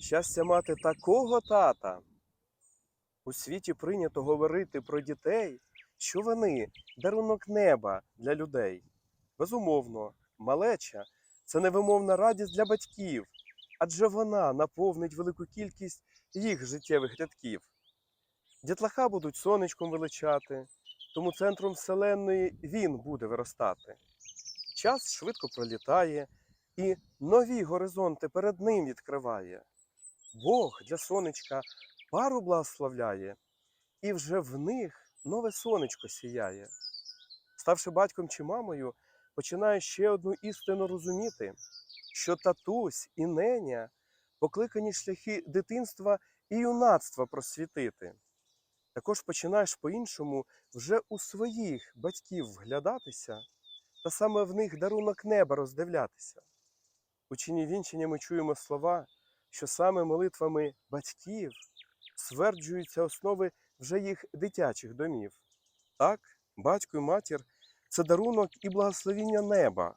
Щастя мати такого тата. У світі прийнято говорити про дітей, що вони дарунок неба для людей. Безумовно, малеча це невимовна радість для батьків, адже вона наповнить велику кількість їх життєвих рядків. Дітлаха будуть сонечком величати, тому центром вселенної він буде виростати. Час швидко пролітає, і нові горизонти перед ним відкриває. Бог для сонечка пару благословляє, і вже в них нове сонечко сіяє. Ставши батьком чи мамою, починає ще одну істину розуміти, що татусь і неня покликані шляхи дитинства і юнацтва просвітити. Також починаєш по-іншому вже у своїх батьків вглядатися, та саме в них дарунок неба роздивлятися. У чині вінчення ми чуємо слова, що саме молитвами батьків стверджуються основи вже їх дитячих домів. Так, батько і матір це дарунок і благословіння неба,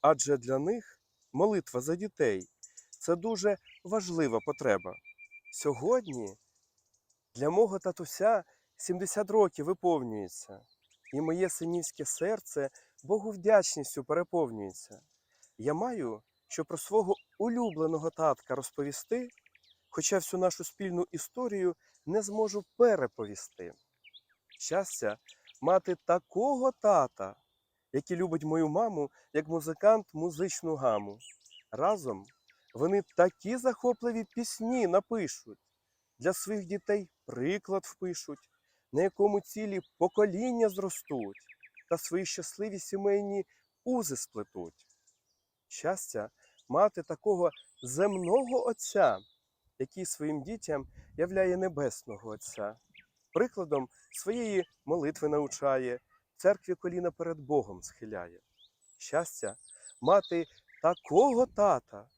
адже для них молитва за дітей це дуже важлива потреба. Сьогодні для мого татуся 70 років виповнюється, і моє синівське серце Богу вдячністю переповнюється. Я маю, що про свого улюбленого татка розповісти, хоча всю нашу спільну історію не зможу переповісти. Щастя, мати такого тата, який любить мою маму як музикант музичну гаму. Разом вони такі захопливі пісні напишуть, для своїх дітей приклад впишуть, на якому цілі покоління зростуть та свої щасливі сімейні узи сплетуть. Щастя, мати такого земного Отця, який своїм дітям являє небесного Отця. Прикладом своєї молитви навчає, церкві коліна перед Богом схиляє. Щастя, мати такого тата,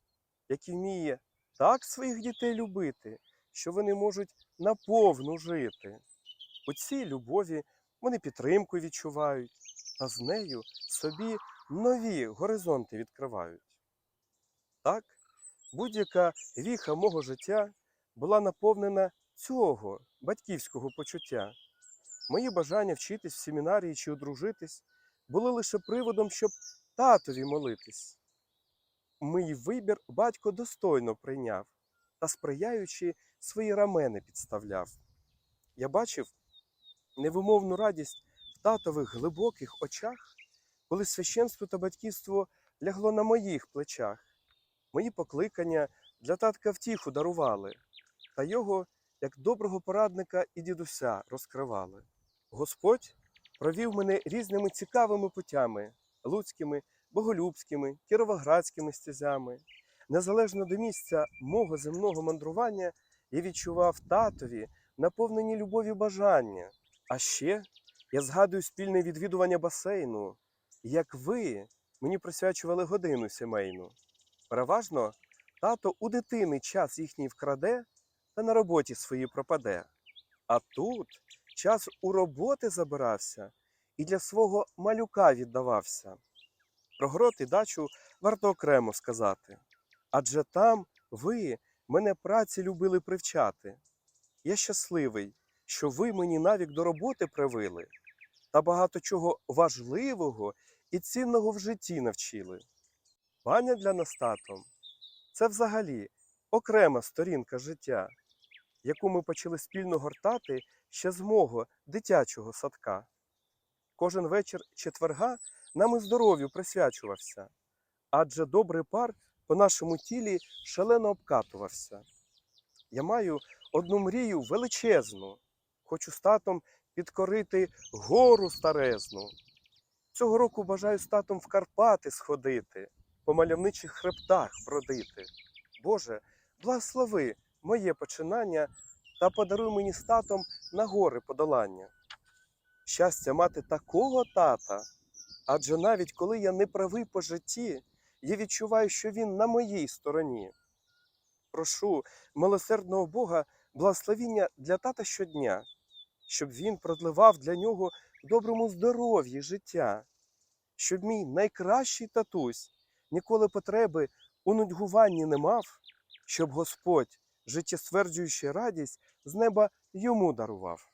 який вміє так своїх дітей любити, що вони можуть наповну жити. У цій любові вони підтримку відчувають, та з нею собі нові горизонти відкривають. Так, будь-яка віха мого життя була наповнена цього батьківського почуття. Мої бажання вчитись в семінарії чи одружитись були лише приводом, щоб татові молитись. Мій вибір батько достойно прийняв та, сприяючи, свої рамени підставляв. Я бачив невимовну радість в татових глибоких очах, коли священство та батьківство лягло на моїх плечах. Мої покликання для татка втіху дарували, та його, як доброго порадника і дідуся, розкривали. Господь провів мене різними цікавими путями луцькими, боголюбськими, кіровоградськими стезями. Незалежно до місця мого земного мандрування, я відчував татові наповнені любові бажання. А ще я згадую спільне відвідування басейну, як ви мені присвячували годину сімейну. Переважно тато у дитини час їхній вкраде та на роботі своїй пропаде. А тут час у роботи забирався і для свого малюка віддавався. Про город і дачу варто окремо сказати. Адже там ви мене праці любили привчати. Я щасливий, що ви мені навік до роботи привили та багато чого важливого і цінного в житті навчили. Баня для нас татом це взагалі окрема сторінка життя, яку ми почали спільно гортати ще з мого дитячого садка. Кожен вечір четверга нам і здоров'ю присвячувався, адже добрий пар по нашому тілі шалено обкатувався. Я маю одну мрію величезну, хочу з татом підкорити гору старезну. Цього року бажаю з татом в Карпати сходити, по мальовничих хребтах бродити. Боже, благослови моє починання та подаруй мені з татом на гори подолання. Щастя мати такого тата, адже навіть коли я не правий по житті, я відчуваю, що він на моїй стороні. Прошу милосердного Бога благословіння для тата щодня, щоб він продливав для нього доброму здоров'ї життя, щоб мій найкращий татусь ніколи потреби у нудьгуванні не мав, щоб Господь, життєстверджуючи радість, з неба йому дарував.